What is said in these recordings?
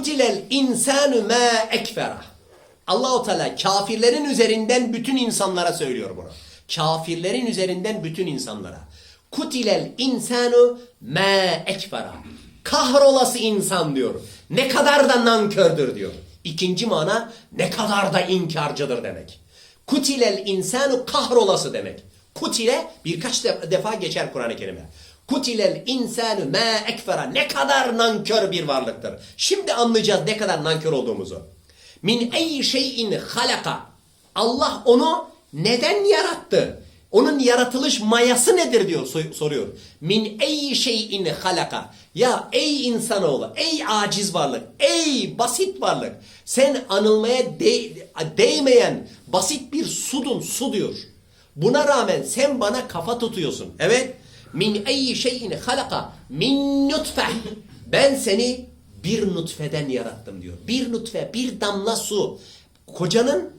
Kutilel insanu ma ekfera. Allahu Teala kafirlerin üzerinden bütün insanlara söylüyor bunu. Kafirlerin üzerinden bütün insanlara. Kutilel insanu ma ekfera. Kahrolası insan diyor. Ne kadar da nankördür diyor. İkinci mana ne kadar da inkarcıdır demek. Kutilel insanu kahrolası demek. Kutile birkaç de- defa geçer Kur'an-ı Kerim'e. Kutilel insanu ma ekfera. Ne kadar nankör bir varlıktır. Şimdi anlayacağız ne kadar nankör olduğumuzu. Min ey şeyin halaka. Allah onu neden yarattı? Onun yaratılış mayası nedir diyor so- soruyor. Min ey şeyin halaka. Ya ey insanoğlu, ey aciz varlık, ey basit varlık. Sen anılmaya de- değmeyen basit bir sudun, su diyor. Buna rağmen sen bana kafa tutuyorsun. Evet. Min ey şeyin halaka min nutfe. Ben seni bir nutfeden yarattım diyor. Bir nutfe, bir damla su. Kocanın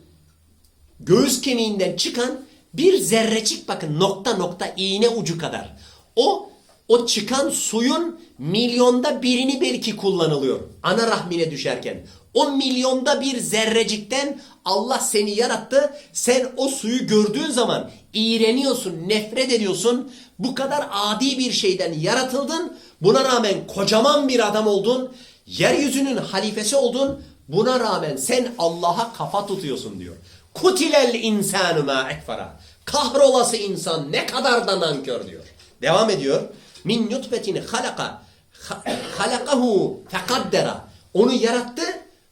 göğüs kemiğinden çıkan bir zerrecik bakın nokta nokta iğne ucu kadar. O o çıkan suyun milyonda birini belki kullanılıyor. Ana rahmine düşerken. O milyonda bir zerrecikten Allah seni yarattı. Sen o suyu gördüğün zaman iğreniyorsun, nefret ediyorsun. Bu kadar adi bir şeyden yaratıldın. Buna rağmen kocaman bir adam oldun. Yeryüzünün halifesi oldun. Buna rağmen sen Allah'a kafa tutuyorsun diyor. Kutilel insanu ma ekfara. Kahrolası insan ne kadar da nankör diyor. Devam ediyor. Min nutfetin halaka ha- halakahu fekaddera. Onu yarattı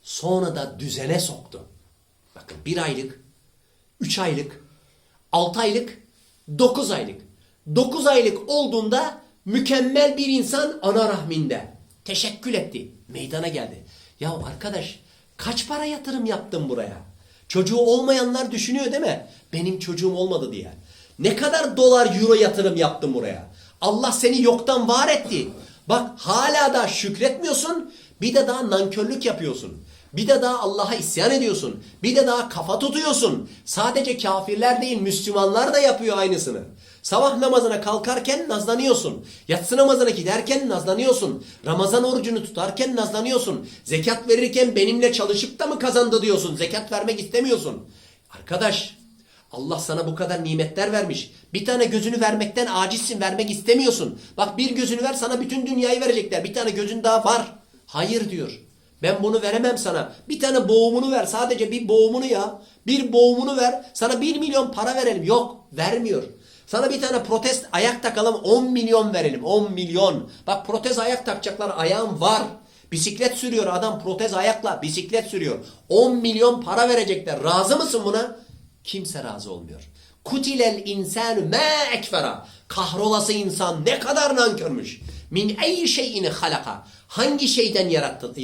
sonra da düzene soktu. Bakın bir aylık, üç aylık, altı aylık, dokuz aylık. Dokuz aylık olduğunda mükemmel bir insan ana rahminde. Teşekkül etti. Meydana geldi. Ya arkadaş kaç para yatırım yaptın buraya? Çocuğu olmayanlar düşünüyor değil mi? Benim çocuğum olmadı diye. Ne kadar dolar euro yatırım yaptın buraya? Allah seni yoktan var etti. Bak hala da şükretmiyorsun. Bir de daha nankörlük yapıyorsun. Bir de daha Allah'a isyan ediyorsun. Bir de daha kafa tutuyorsun. Sadece kafirler değil Müslümanlar da yapıyor aynısını. Sabah namazına kalkarken nazlanıyorsun. Yatsı namazına giderken nazlanıyorsun. Ramazan orucunu tutarken nazlanıyorsun. Zekat verirken benimle çalışıp da mı kazandı diyorsun. Zekat vermek istemiyorsun. Arkadaş Allah sana bu kadar nimetler vermiş. Bir tane gözünü vermekten acizsin, vermek istemiyorsun. Bak bir gözünü ver sana bütün dünyayı verecekler. Bir tane gözün daha var. Hayır diyor. Ben bunu veremem sana. Bir tane boğumunu ver. Sadece bir boğumunu ya. Bir boğumunu ver. Sana bir milyon para verelim. Yok vermiyor. Sana bir tane protest ayak takalım 10 milyon verelim. 10 milyon. Bak protez ayak takacaklar ayağım var. Bisiklet sürüyor adam protez ayakla bisiklet sürüyor. 10 milyon para verecekler. Razı mısın buna? Kimse razı olmuyor. Kutilel insanu ma ekfera. Kahrolası insan ne kadar nankörmüş. Min ey şeyin halaka. Hangi şeyden yaratıldı?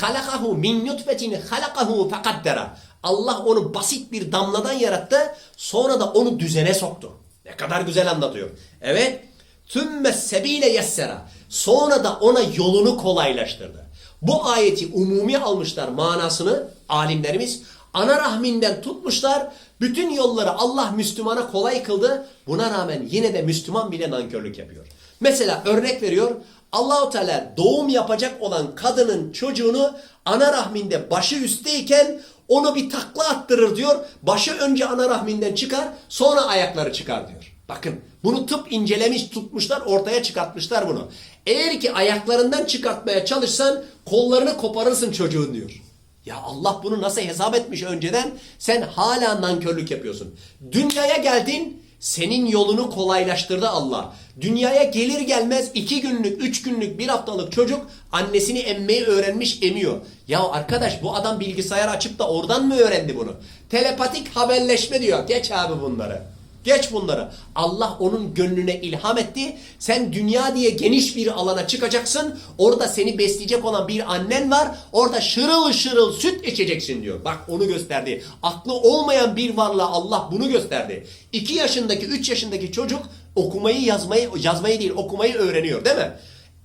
Halakahu min nutfetin halakahu fekaddera. Allah onu basit bir damladan yarattı. Sonra da onu düzene soktu. Ne kadar güzel anlatıyor. Evet. Tümme sebile yessera. Sonra da ona yolunu kolaylaştırdı. Bu ayeti umumi almışlar manasını alimlerimiz. Ana rahminden tutmuşlar. Bütün yolları Allah Müslümana kolay kıldı. Buna rağmen yine de Müslüman bile nankörlük yapıyor. Mesela örnek veriyor. Allahu Teala doğum yapacak olan kadının çocuğunu ana rahminde başı üstteyken onu bir takla attırır diyor. Başı önce ana rahminden çıkar, sonra ayakları çıkar diyor. Bakın bunu tıp incelemiş tutmuşlar ortaya çıkartmışlar bunu. Eğer ki ayaklarından çıkartmaya çalışsan kollarını koparırsın çocuğun diyor. Ya Allah bunu nasıl hesap etmiş önceden? Sen hala nankörlük yapıyorsun. Dünyaya geldin, senin yolunu kolaylaştırdı Allah. Dünyaya gelir gelmez iki günlük, üç günlük, bir haftalık çocuk annesini emmeyi öğrenmiş emiyor. Ya arkadaş bu adam bilgisayar açıp da oradan mı öğrendi bunu? Telepatik haberleşme diyor. Geç abi bunları. Geç bunları. Allah onun gönlüne ilham etti. Sen dünya diye geniş bir alana çıkacaksın. Orada seni besleyecek olan bir annen var. Orada şırıl şırıl süt içeceksin diyor. Bak onu gösterdi. Aklı olmayan bir varlığa Allah bunu gösterdi. 2 yaşındaki 3 yaşındaki çocuk okumayı yazmayı yazmayı değil okumayı öğreniyor değil mi?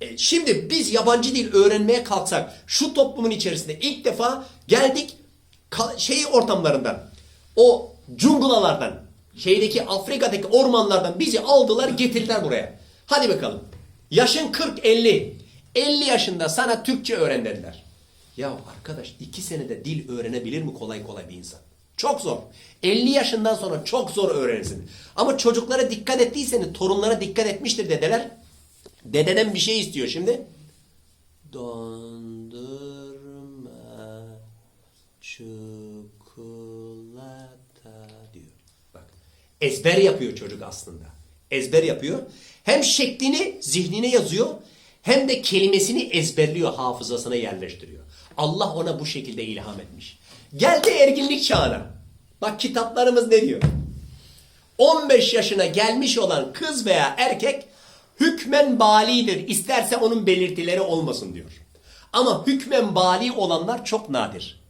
E, Şimdi biz yabancı dil öğrenmeye kalksak şu toplumun içerisinde ilk defa geldik şey ortamlarından o cungulalardan şeydeki Afrika'daki ormanlardan bizi aldılar getirdiler buraya. Hadi bakalım. Yaşın 40-50. 50 yaşında sana Türkçe öğren dediler. Ya arkadaş iki senede dil öğrenebilir mi kolay kolay bir insan? Çok zor. 50 yaşından sonra çok zor öğrenirsin. Ama çocuklara dikkat ettiyseniz torunlara dikkat etmiştir dedeler. Dededen bir şey istiyor şimdi. Dondurma. Bak ezber yapıyor çocuk aslında. Ezber yapıyor. Hem şeklini zihnine yazıyor hem de kelimesini ezberliyor hafızasına yerleştiriyor. Allah ona bu şekilde ilham etmiş. Geldi erginlik çağına. Bak kitaplarımız ne diyor? 15 yaşına gelmiş olan kız veya erkek hükmen balidir. İsterse onun belirtileri olmasın diyor. Ama hükmen bali olanlar çok nadir.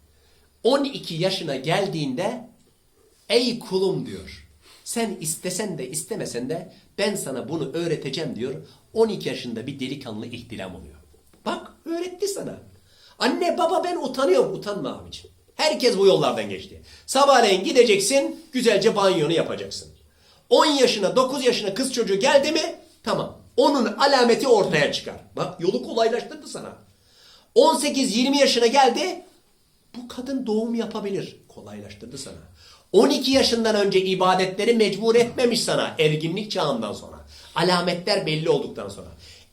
12 yaşına geldiğinde ey kulum diyor. Sen istesen de istemesen de ben sana bunu öğreteceğim diyor. 12 yaşında bir delikanlı ihtilam oluyor. Bak öğretti sana. Anne baba ben utanıyorum. Utanma abicim. Herkes bu yollardan geçti. Sabahleyin gideceksin güzelce banyonu yapacaksın. 10 yaşına 9 yaşına kız çocuğu geldi mi tamam. Onun alameti ortaya çıkar. Bak yolu kolaylaştırdı sana. 18-20 yaşına geldi bu kadın doğum yapabilir. Kolaylaştırdı sana. 12 yaşından önce ibadetleri mecbur etmemiş sana erginlik çağından sonra. Alametler belli olduktan sonra.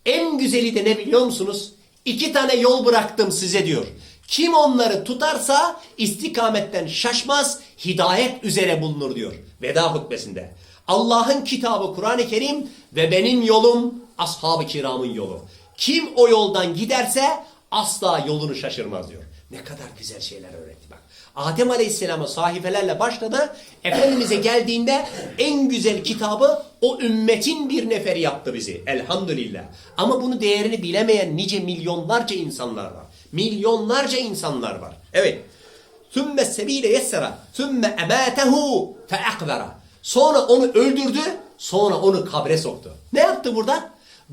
En güzeli de ne biliyor musunuz? İki tane yol bıraktım size diyor. Kim onları tutarsa istikametten şaşmaz, hidayet üzere bulunur diyor. Veda hutbesinde. Allah'ın kitabı Kur'an-ı Kerim ve benim yolum ashab-ı kiramın yolu. Kim o yoldan giderse asla yolunu şaşırmaz diyor. Ne kadar güzel şeyler öğretti bak. Adem Aleyhisselam'a sahifelerle başladı. Efendimiz'e geldiğinde en güzel kitabı o ümmetin bir neferi yaptı bizi. Elhamdülillah. Ama bunu değerini bilemeyen nice milyonlarca insanlar var. Milyonlarca insanlar var. Evet. Sümme sebile yessera. Sümme ematehu fe. Sonra onu öldürdü. Sonra onu kabre soktu. Ne yaptı burada?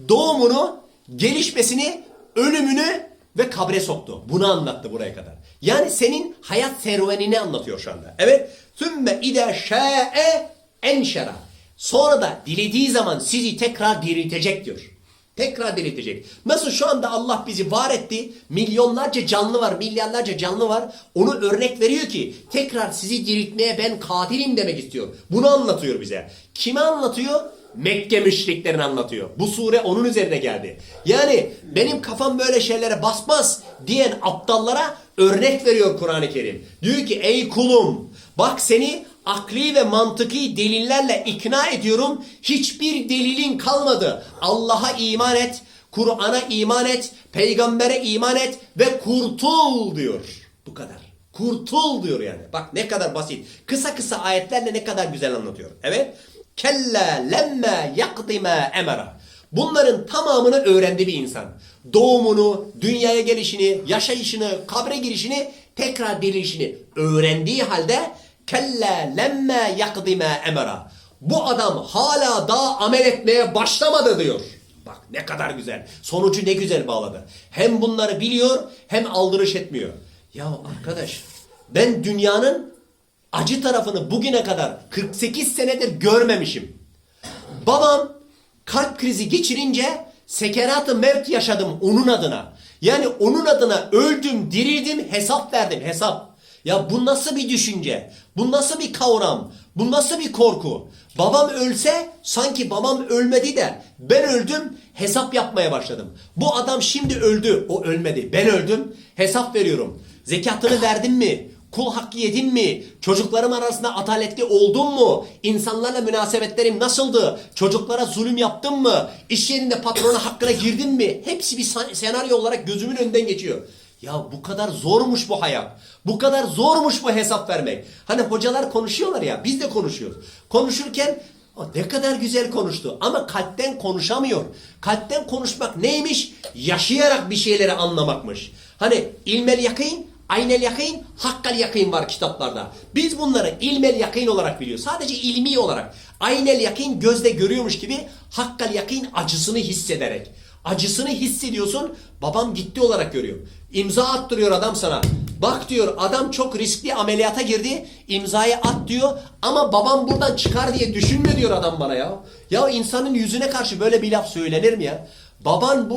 Doğumunu, gelişmesini, ölümünü ve kabre soktu. Bunu anlattı buraya kadar. Yani senin hayat serüvenini anlatıyor şu anda. Evet. Sümme ide şa'e enşera. Sonra da dilediği zaman sizi tekrar diriltecek diyor. Tekrar diriltecek. Nasıl şu anda Allah bizi var etti. Milyonlarca canlı var, milyarlarca canlı var. Onu örnek veriyor ki tekrar sizi diriltmeye ben kadirim demek istiyor. Bunu anlatıyor bize. Kime anlatıyor? Mekke müşriklerini anlatıyor. Bu sure onun üzerine geldi. Yani benim kafam böyle şeylere basmaz diyen aptallara örnek veriyor Kur'an-ı Kerim. Diyor ki ey kulum bak seni akli ve mantıki delillerle ikna ediyorum. Hiçbir delilin kalmadı. Allah'a iman et, Kur'an'a iman et, peygambere iman et ve kurtul diyor. Bu kadar. Kurtul diyor yani. Bak ne kadar basit. Kısa kısa ayetlerle ne kadar güzel anlatıyor. Evet. Kella lemme yakdime emera. Bunların tamamını öğrendi bir insan. Doğumunu, dünyaya gelişini, yaşayışını, kabre girişini, tekrar dirilişini öğrendiği halde kella lemme yakdime emera. Bu adam hala daha amel etmeye başlamadı diyor. Bak ne kadar güzel. Sonucu ne güzel bağladı. Hem bunları biliyor hem aldırış etmiyor. Ya arkadaş ben dünyanın acı tarafını bugüne kadar 48 senedir görmemişim. Babam kalp krizi geçirince sekerat-ı mevt yaşadım onun adına. Yani onun adına öldüm, dirildim, hesap verdim, hesap. Ya bu nasıl bir düşünce? Bu nasıl bir kavram? Bu nasıl bir korku? Babam ölse sanki babam ölmedi de ben öldüm hesap yapmaya başladım. Bu adam şimdi öldü o ölmedi ben öldüm hesap veriyorum. Zekatını verdin mi? Kul hakkı yedin mi? Çocuklarım arasında ataletli oldun mu? İnsanlarla münasebetlerim nasıldı? Çocuklara zulüm yaptın mı? İş yerinde patrona hakkına girdin mi? Hepsi bir senaryo olarak gözümün önünden geçiyor. Ya bu kadar zormuş bu hayat. Bu kadar zormuş bu hesap vermek. Hani hocalar konuşuyorlar ya biz de konuşuyoruz. Konuşurken o ne kadar güzel konuştu ama kalpten konuşamıyor. Kalpten konuşmak neymiş? Yaşayarak bir şeyleri anlamakmış. Hani ilmel yakın, aynel yakın, hakkal yakın var kitaplarda. Biz bunları ilmel yakın olarak biliyoruz. Sadece ilmi olarak. Aynel yakın gözle görüyormuş gibi hakkal yakın acısını hissederek. Acısını hissediyorsun. Babam gitti olarak görüyor. İmza attırıyor adam sana. Bak diyor adam çok riskli ameliyata girdi. İmzayı at diyor. Ama babam buradan çıkar diye düşünme diyor adam bana ya. Ya insanın yüzüne karşı böyle bir laf söylenir mi ya? Baban bu